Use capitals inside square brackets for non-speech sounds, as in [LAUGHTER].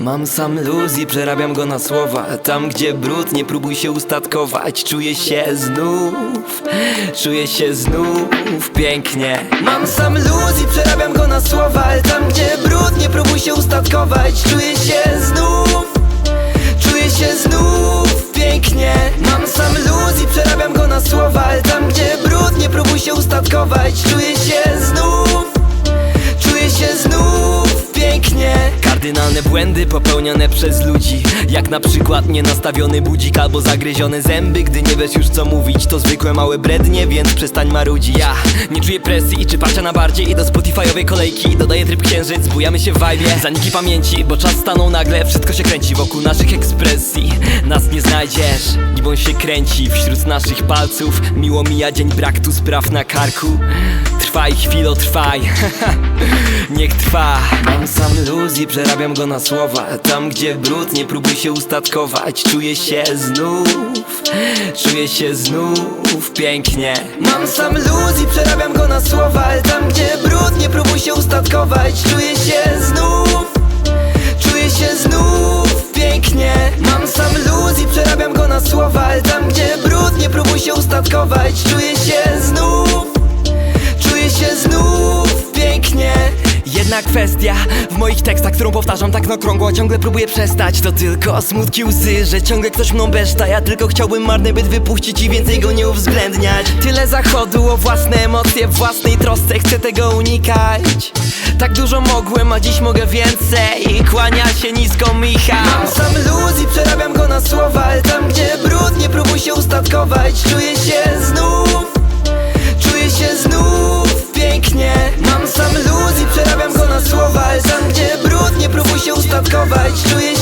Mam sam luz i przerabiam go na słowa. Tam gdzie brud, nie próbuj się ustatkować. Czuję się znów, czuję się znów pięknie. Mam sam luz i przerabiam go na słowa. Tam gdzie brud, nie próbuj się ustatkować. Czuję się Kardynalne błędy popełnione przez ludzi. Jak na przykład nienastawiony budzik albo zagryzione zęby. Gdy nie wiesz już co mówić to zwykłe małe brednie Więc przestań marudzić. Ja nie czuję presji i czy patrzę na bardziej. I do Spotify'owej kolejki dodaję tryb księżyc. Bujamy się w vibe, zaniki pamięci Bo czas stanął nagle, wszystko się kręci wokół naszych ekspresji. Nas nie znajdziesz, gibon się kręci Wśród naszych palców. Miło mija dzień brak tu spraw na karku. Trwaj chwilo, trwaj. [LAUGHS] Niech trwa. Mam sam luz i przerabiam go na słowa. Tam gdzie brud, nie próbuj się ustatkować. Czuję się znów Czuję się znów pięknie. Mam sam luz i przerabiam go na słowa. Tam gdzie brud, nie próbuj się ustatkować. Czuję się znów Czuję się znów pięknie. Mam sam luz i przerabiam go na słowa. Tam gdzie brud, nie próbuj się ustatkować. Czuję się znów Jedna kwestia w moich tekstach, którą powtarzam tak na krągło Ciągle próbuję przestać, to tylko smutki łzy Że ciągle ktoś mną beszta, ja tylko chciałbym marny byt wypuścić I więcej go nie uwzględniać. Tyle zachodu o własne emocje, własnej trosce Chcę tego unikać. Tak dużo mogłem, a dziś mogę więcej. Kłania się nisko Michał. Mam sam luz i połowa do czuję